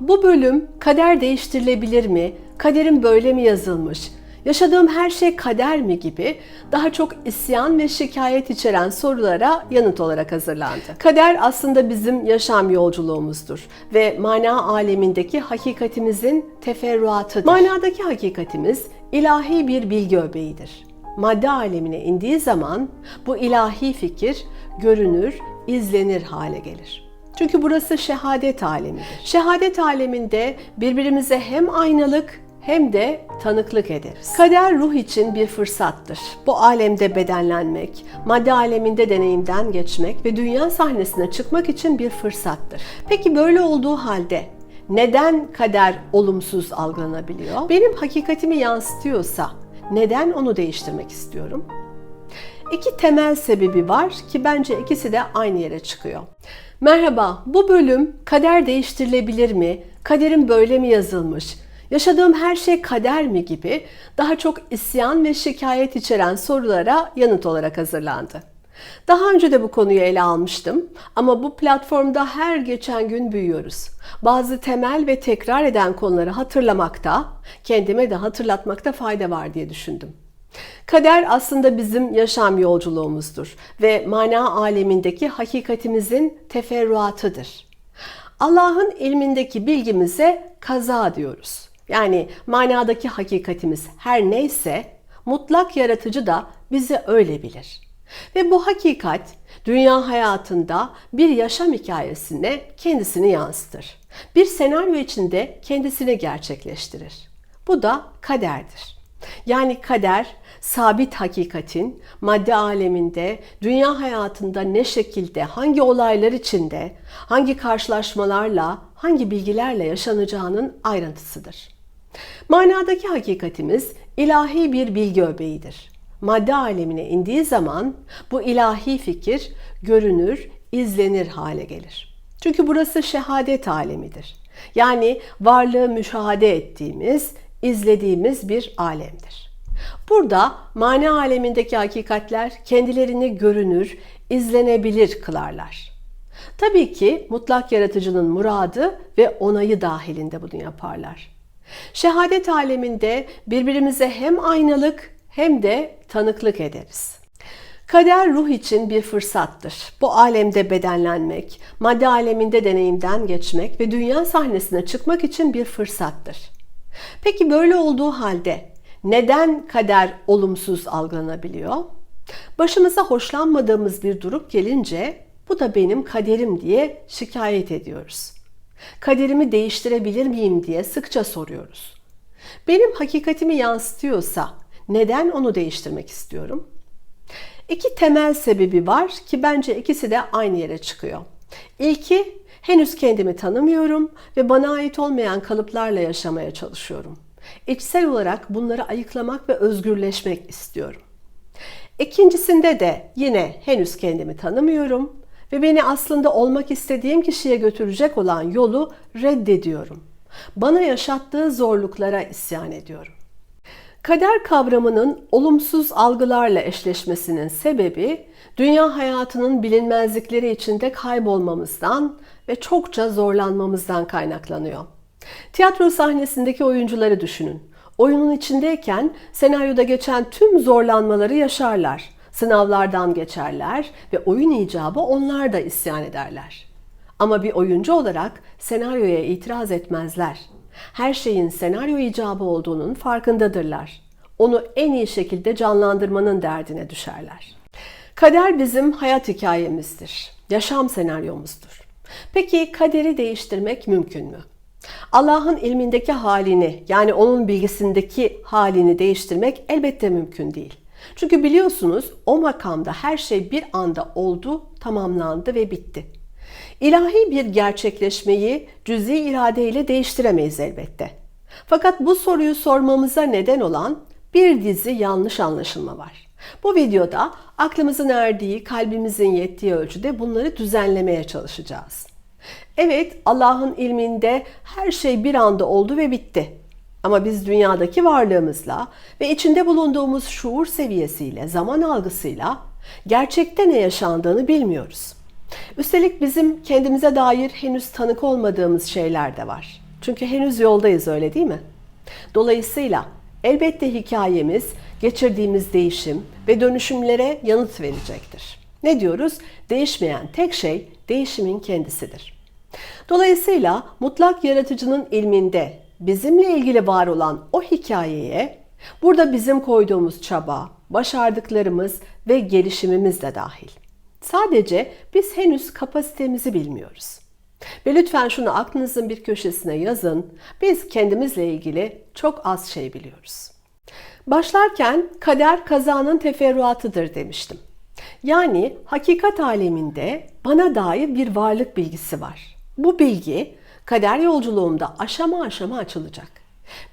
Bu bölüm kader değiştirilebilir mi? Kaderim böyle mi yazılmış? Yaşadığım her şey kader mi gibi daha çok isyan ve şikayet içeren sorulara yanıt olarak hazırlandı. Kader aslında bizim yaşam yolculuğumuzdur ve mana alemindeki hakikatimizin teferruatıdır. Manadaki hakikatimiz ilahi bir bilgi öbeğidir. Madde alemine indiği zaman bu ilahi fikir görünür, izlenir hale gelir. Çünkü burası şehadet alemidir. Şehadet aleminde birbirimize hem aynalık hem de tanıklık ederiz. Kader ruh için bir fırsattır. Bu alemde bedenlenmek, madde aleminde deneyimden geçmek ve dünya sahnesine çıkmak için bir fırsattır. Peki böyle olduğu halde neden kader olumsuz algılanabiliyor? Benim hakikatimi yansıtıyorsa neden onu değiştirmek istiyorum? İki temel sebebi var ki bence ikisi de aynı yere çıkıyor. Merhaba, bu bölüm kader değiştirilebilir mi? Kaderim böyle mi yazılmış? Yaşadığım her şey kader mi gibi daha çok isyan ve şikayet içeren sorulara yanıt olarak hazırlandı. Daha önce de bu konuyu ele almıştım ama bu platformda her geçen gün büyüyoruz. Bazı temel ve tekrar eden konuları hatırlamakta, kendime de hatırlatmakta fayda var diye düşündüm. Kader aslında bizim yaşam yolculuğumuzdur ve mana alemindeki hakikatimizin teferruatıdır. Allah'ın ilmindeki bilgimize kaza diyoruz. Yani manadaki hakikatimiz her neyse mutlak yaratıcı da bizi öyle bilir. Ve bu hakikat dünya hayatında bir yaşam hikayesine kendisini yansıtır. Bir senaryo içinde kendisini gerçekleştirir. Bu da kaderdir. Yani kader sabit hakikatin madde aleminde, dünya hayatında ne şekilde, hangi olaylar içinde, hangi karşılaşmalarla, hangi bilgilerle yaşanacağının ayrıntısıdır. Manadaki hakikatimiz ilahi bir bilgi öbeğidir. Madde alemine indiği zaman bu ilahi fikir görünür, izlenir hale gelir. Çünkü burası şehadet alemidir. Yani varlığı müşahede ettiğimiz, izlediğimiz bir alemdir. Burada mana alemindeki hakikatler kendilerini görünür, izlenebilir kılarlar. Tabii ki mutlak yaratıcının muradı ve onayı dahilinde bunu yaparlar. Şehadet aleminde birbirimize hem aynalık hem de tanıklık ederiz. Kader ruh için bir fırsattır. Bu alemde bedenlenmek, madde aleminde deneyimden geçmek ve dünya sahnesine çıkmak için bir fırsattır. Peki böyle olduğu halde neden kader olumsuz algılanabiliyor? Başımıza hoşlanmadığımız bir durum gelince bu da benim kaderim diye şikayet ediyoruz. Kaderimi değiştirebilir miyim diye sıkça soruyoruz. Benim hakikatimi yansıtıyorsa neden onu değiştirmek istiyorum? İki temel sebebi var ki bence ikisi de aynı yere çıkıyor. İlki henüz kendimi tanımıyorum ve bana ait olmayan kalıplarla yaşamaya çalışıyorum. İçsel olarak bunları ayıklamak ve özgürleşmek istiyorum. İkincisinde de yine henüz kendimi tanımıyorum ve beni aslında olmak istediğim kişiye götürecek olan yolu reddediyorum. Bana yaşattığı zorluklara isyan ediyorum. Kader kavramının olumsuz algılarla eşleşmesinin sebebi dünya hayatının bilinmezlikleri içinde kaybolmamızdan ve çokça zorlanmamızdan kaynaklanıyor. Tiyatro sahnesindeki oyuncuları düşünün. Oyunun içindeyken senaryoda geçen tüm zorlanmaları yaşarlar. Sınavlardan geçerler ve oyun icabı onlar da isyan ederler. Ama bir oyuncu olarak senaryoya itiraz etmezler. Her şeyin senaryo icabı olduğunun farkındadırlar. Onu en iyi şekilde canlandırmanın derdine düşerler. Kader bizim hayat hikayemizdir. Yaşam senaryomuzdur. Peki kaderi değiştirmek mümkün mü? Allah'ın ilmindeki halini yani onun bilgisindeki halini değiştirmek elbette mümkün değil. Çünkü biliyorsunuz o makamda her şey bir anda oldu, tamamlandı ve bitti. İlahi bir gerçekleşmeyi cüzi iradeyle değiştiremeyiz elbette. Fakat bu soruyu sormamıza neden olan bir dizi yanlış anlaşılma var. Bu videoda aklımızın erdiği, kalbimizin yettiği ölçüde bunları düzenlemeye çalışacağız. Evet, Allah'ın ilminde her şey bir anda oldu ve bitti. Ama biz dünyadaki varlığımızla ve içinde bulunduğumuz şuur seviyesiyle, zaman algısıyla gerçekte ne yaşandığını bilmiyoruz. Üstelik bizim kendimize dair henüz tanık olmadığımız şeyler de var. Çünkü henüz yoldayız öyle değil mi? Dolayısıyla elbette hikayemiz geçirdiğimiz değişim ve dönüşümlere yanıt verecektir. Ne diyoruz? Değişmeyen tek şey değişimin kendisidir. Dolayısıyla mutlak yaratıcının ilminde bizimle ilgili var olan o hikayeye burada bizim koyduğumuz çaba, başardıklarımız ve gelişimimiz de dahil. Sadece biz henüz kapasitemizi bilmiyoruz. Ve lütfen şunu aklınızın bir köşesine yazın. Biz kendimizle ilgili çok az şey biliyoruz. Başlarken kader kazanın teferruatıdır demiştim. Yani hakikat aleminde bana dair bir varlık bilgisi var. Bu bilgi kader yolculuğumda aşama aşama açılacak.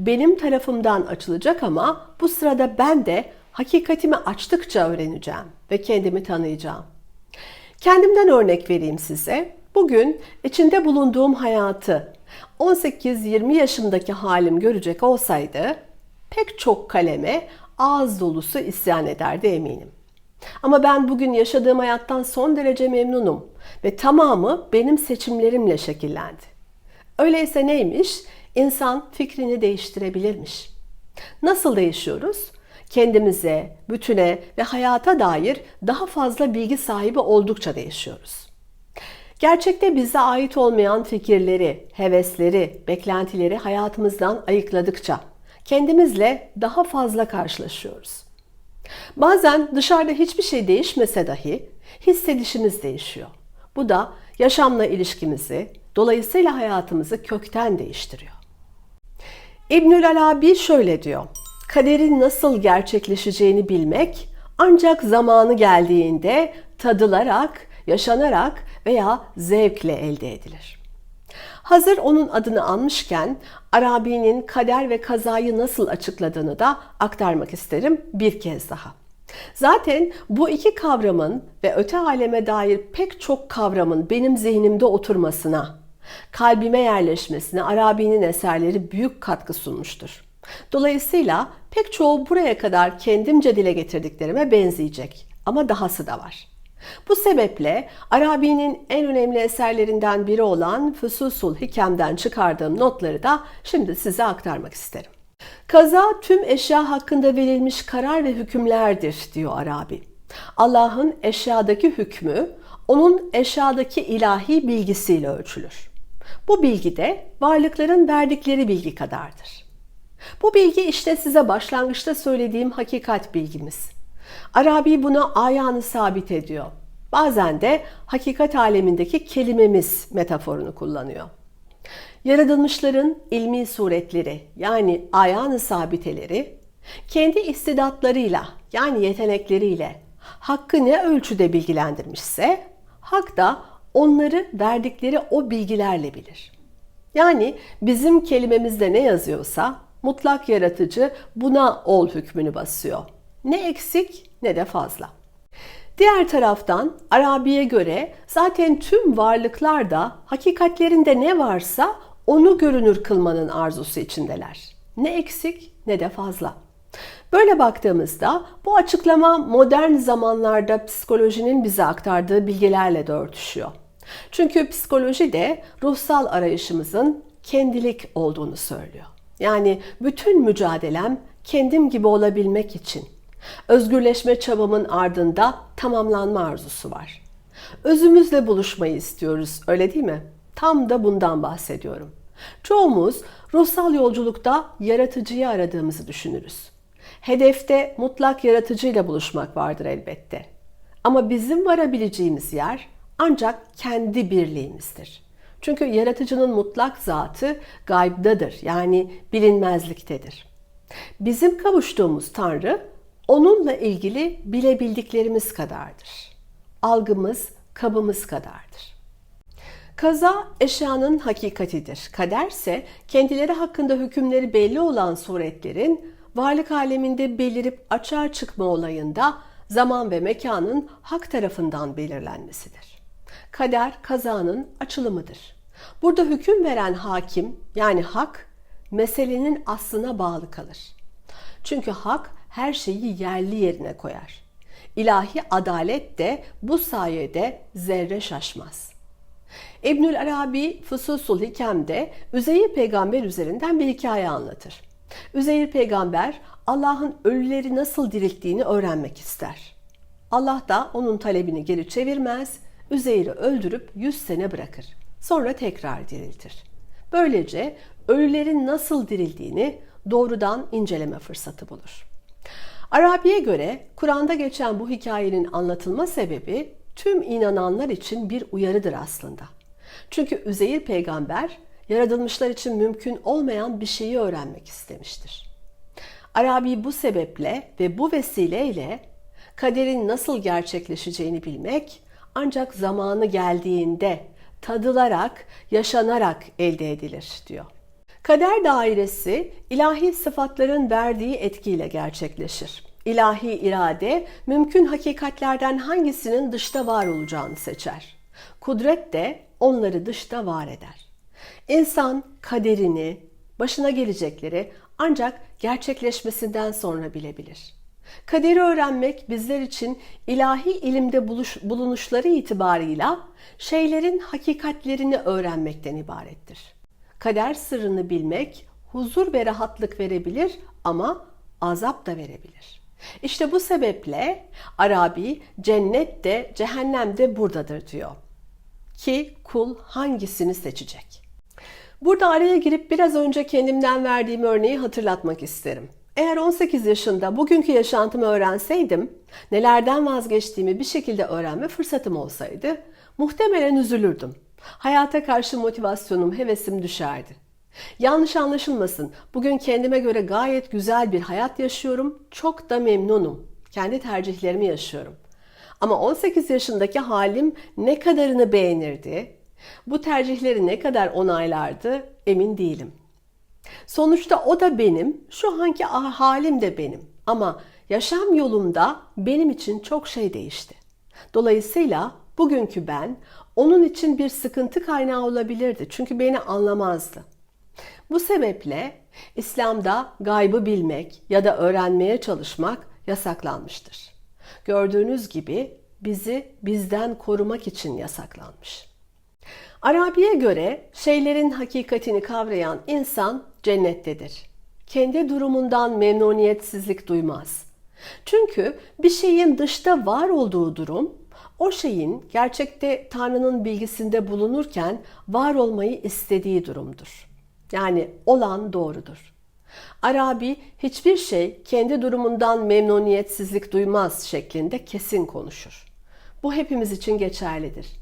Benim tarafımdan açılacak ama bu sırada ben de hakikatimi açtıkça öğreneceğim ve kendimi tanıyacağım. Kendimden örnek vereyim size. Bugün içinde bulunduğum hayatı 18-20 yaşımdaki halim görecek olsaydı pek çok kaleme ağız dolusu isyan ederdi eminim. Ama ben bugün yaşadığım hayattan son derece memnunum ve tamamı benim seçimlerimle şekillendi. Öyleyse neymiş? İnsan fikrini değiştirebilirmiş. Nasıl değişiyoruz? Kendimize, bütüne ve hayata dair daha fazla bilgi sahibi oldukça değişiyoruz. Gerçekte bize ait olmayan fikirleri, hevesleri, beklentileri hayatımızdan ayıkladıkça kendimizle daha fazla karşılaşıyoruz. Bazen dışarıda hiçbir şey değişmese dahi hissedişimiz değişiyor. Bu da yaşamla ilişkimizi, dolayısıyla hayatımızı kökten değiştiriyor. İbnül Arabi şöyle diyor. Kaderin nasıl gerçekleşeceğini bilmek ancak zamanı geldiğinde tadılarak, yaşanarak veya zevkle elde edilir. Hazır onun adını anmışken Arabi'nin kader ve kazayı nasıl açıkladığını da aktarmak isterim bir kez daha. Zaten bu iki kavramın ve öte aleme dair pek çok kavramın benim zihnimde oturmasına, kalbime yerleşmesine Arabi'nin eserleri büyük katkı sunmuştur. Dolayısıyla pek çoğu buraya kadar kendimce dile getirdiklerime benzeyecek ama dahası da var. Bu sebeple Arabi'nin en önemli eserlerinden biri olan Füsusul Hikem'den çıkardığım notları da şimdi size aktarmak isterim. Kaza tüm eşya hakkında verilmiş karar ve hükümlerdir diyor Arabi. Allah'ın eşyadaki hükmü onun eşyadaki ilahi bilgisiyle ölçülür. Bu bilgi de varlıkların verdikleri bilgi kadardır. Bu bilgi işte size başlangıçta söylediğim hakikat bilgimiz. Arabi buna ayağını sabit ediyor. Bazen de hakikat alemindeki kelimemiz metaforunu kullanıyor. Yaratılmışların ilmi suretleri yani ayağını sabiteleri kendi istidatlarıyla yani yetenekleriyle hakkı ne ölçüde bilgilendirmişse hak da onları verdikleri o bilgilerle bilir. Yani bizim kelimemizde ne yazıyorsa mutlak yaratıcı buna ol hükmünü basıyor. Ne eksik ne de fazla. Diğer taraftan Arabi'ye göre zaten tüm varlıklar da hakikatlerinde ne varsa onu görünür kılmanın arzusu içindeler. Ne eksik ne de fazla. Böyle baktığımızda bu açıklama modern zamanlarda psikolojinin bize aktardığı bilgilerle de örtüşüyor. Çünkü psikoloji de ruhsal arayışımızın kendilik olduğunu söylüyor. Yani bütün mücadelem kendim gibi olabilmek için. Özgürleşme çabamın ardında tamamlanma arzusu var. Özümüzle buluşmayı istiyoruz, öyle değil mi? Tam da bundan bahsediyorum. Çoğumuz ruhsal yolculukta yaratıcıyı aradığımızı düşünürüz. Hedefte mutlak yaratıcıyla buluşmak vardır elbette. Ama bizim varabileceğimiz yer ancak kendi birliğimizdir. Çünkü yaratıcının mutlak zatı gaybdadır yani bilinmezliktedir. Bizim kavuştuğumuz Tanrı onunla ilgili bilebildiklerimiz kadardır. Algımız, kabımız kadardır. Kaza eşyanın hakikatidir. Kaderse kendileri hakkında hükümleri belli olan suretlerin varlık aleminde belirip açığa çıkma olayında zaman ve mekanın hak tarafından belirlenmesidir. Kader kazanın açılımıdır. Burada hüküm veren hakim yani hak meselenin aslına bağlı kalır. Çünkü hak her şeyi yerli yerine koyar. İlahi adalet de bu sayede zerre şaşmaz. İbnül Arabi Fususul Hikem'de Üzeyir peygamber üzerinden bir hikaye anlatır. Üzeyir peygamber Allah'ın ölüleri nasıl dirilttiğini öğrenmek ister. Allah da onun talebini geri çevirmez, Üzeyr'i öldürüp 100 sene bırakır. Sonra tekrar diriltir. Böylece ölülerin nasıl dirildiğini doğrudan inceleme fırsatı bulur. Arabi'ye göre Kur'an'da geçen bu hikayenin anlatılma sebebi tüm inananlar için bir uyarıdır aslında. Çünkü Üzeyir peygamber yaratılmışlar için mümkün olmayan bir şeyi öğrenmek istemiştir. Arabi bu sebeple ve bu vesileyle kaderin nasıl gerçekleşeceğini bilmek ancak zamanı geldiğinde tadılarak, yaşanarak elde edilir diyor. Kader dairesi ilahi sıfatların verdiği etkiyle gerçekleşir. İlahi irade mümkün hakikatlerden hangisinin dışta var olacağını seçer. Kudret de onları dışta var eder. İnsan kaderini, başına gelecekleri ancak gerçekleşmesinden sonra bilebilir. Kaderi öğrenmek bizler için ilahi ilimde buluş, bulunuşları itibarıyla şeylerin hakikatlerini öğrenmekten ibarettir. Kader sırrını bilmek huzur ve rahatlık verebilir ama azap da verebilir. İşte bu sebeple Arabi cennet de cehennem de buradadır diyor. Ki kul hangisini seçecek? Burada araya girip biraz önce kendimden verdiğim örneği hatırlatmak isterim. Eğer 18 yaşında bugünkü yaşantımı öğrenseydim, nelerden vazgeçtiğimi bir şekilde öğrenme fırsatım olsaydı, muhtemelen üzülürdüm. Hayata karşı motivasyonum, hevesim düşerdi. Yanlış anlaşılmasın, bugün kendime göre gayet güzel bir hayat yaşıyorum, çok da memnunum. Kendi tercihlerimi yaşıyorum. Ama 18 yaşındaki halim ne kadarını beğenirdi, bu tercihleri ne kadar onaylardı emin değilim. Sonuçta o da benim, şu anki halim de benim. Ama yaşam yolumda benim için çok şey değişti. Dolayısıyla bugünkü ben onun için bir sıkıntı kaynağı olabilirdi. Çünkü beni anlamazdı. Bu sebeple İslam'da gaybı bilmek ya da öğrenmeye çalışmak yasaklanmıştır. Gördüğünüz gibi bizi bizden korumak için yasaklanmış. Arabi'ye göre şeylerin hakikatini kavrayan insan cennettedir. Kendi durumundan memnuniyetsizlik duymaz. Çünkü bir şeyin dışta var olduğu durum, o şeyin gerçekte Tanrı'nın bilgisinde bulunurken var olmayı istediği durumdur. Yani olan doğrudur. Arabi hiçbir şey kendi durumundan memnuniyetsizlik duymaz şeklinde kesin konuşur. Bu hepimiz için geçerlidir.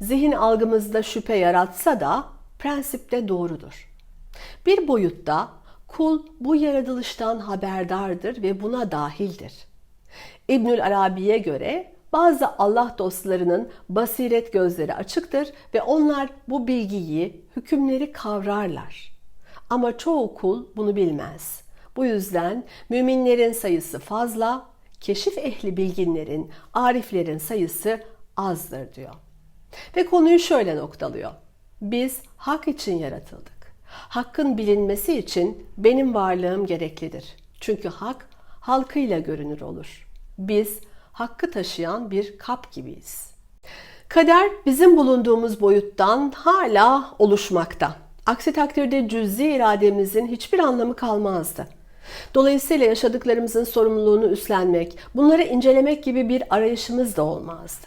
Zihin algımızda şüphe yaratsa da prensipte doğrudur. Bir boyutta kul bu yaratılıştan haberdardır ve buna dahildir. İbnül Arabi'ye göre bazı Allah dostlarının basiret gözleri açıktır ve onlar bu bilgiyi, hükümleri kavrarlar. Ama çoğu kul bunu bilmez. Bu yüzden müminlerin sayısı fazla, keşif ehli bilginlerin, ariflerin sayısı azdır diyor. Ve konuyu şöyle noktalıyor. Biz hak için yaratıldık. Hakkın bilinmesi için benim varlığım gereklidir. Çünkü hak halkıyla görünür olur. Biz hakkı taşıyan bir kap gibiyiz. Kader bizim bulunduğumuz boyuttan hala oluşmakta. Aksi takdirde cüzi irademizin hiçbir anlamı kalmazdı. Dolayısıyla yaşadıklarımızın sorumluluğunu üstlenmek, bunları incelemek gibi bir arayışımız da olmazdı.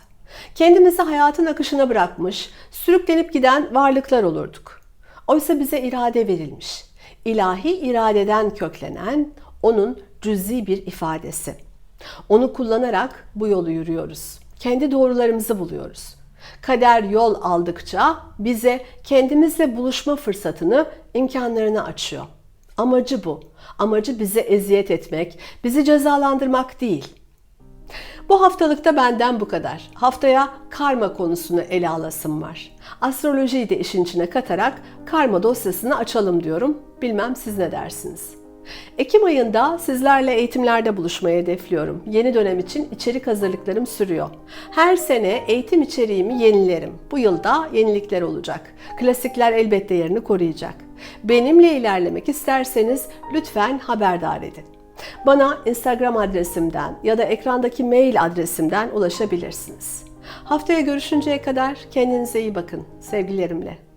Kendimizi hayatın akışına bırakmış, sürüklenip giden varlıklar olurduk. Oysa bize irade verilmiş. İlahi iradeden köklenen onun cüzi bir ifadesi. Onu kullanarak bu yolu yürüyoruz. Kendi doğrularımızı buluyoruz. Kader yol aldıkça bize kendimizle buluşma fırsatını, imkanlarını açıyor. Amacı bu. Amacı bize eziyet etmek, bizi cezalandırmak değil. Bu haftalıkta benden bu kadar. Haftaya karma konusunu ele alasım var. Astrolojiyi de işin içine katarak karma dosyasını açalım diyorum. Bilmem siz ne dersiniz? Ekim ayında sizlerle eğitimlerde buluşmayı hedefliyorum. Yeni dönem için içerik hazırlıklarım sürüyor. Her sene eğitim içeriğimi yenilerim. Bu yılda yenilikler olacak. Klasikler elbette yerini koruyacak. Benimle ilerlemek isterseniz lütfen haberdar edin. Bana Instagram adresimden ya da ekrandaki mail adresimden ulaşabilirsiniz. Haftaya görüşünceye kadar kendinize iyi bakın. Sevgilerimle.